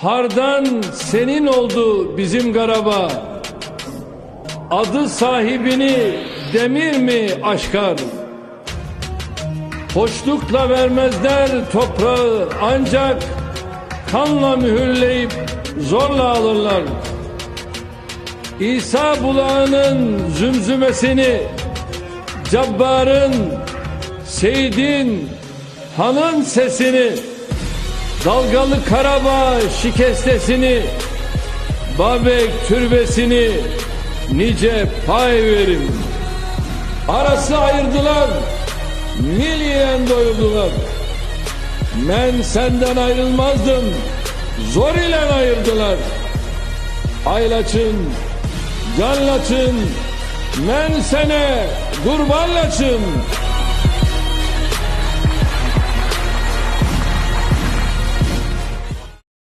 Hardan senin oldu bizim garaba. Adı sahibini demir mi aşkar? Hoşlukla vermezler toprağı ancak kanla mühürleyip zorla alırlar. İsa bulağının zümzümesini Cabbar'ın, Seyit'in, Han'ın sesini Dalgalı Karabağ şikestesini Babek türbesini nice pay verim. Arası ayırdılar, milliyen doyurdular. Ben senden ayrılmazdım, zor ile ayırdılar. Aylaçın, canlaçın, men sene kurbanlaçın.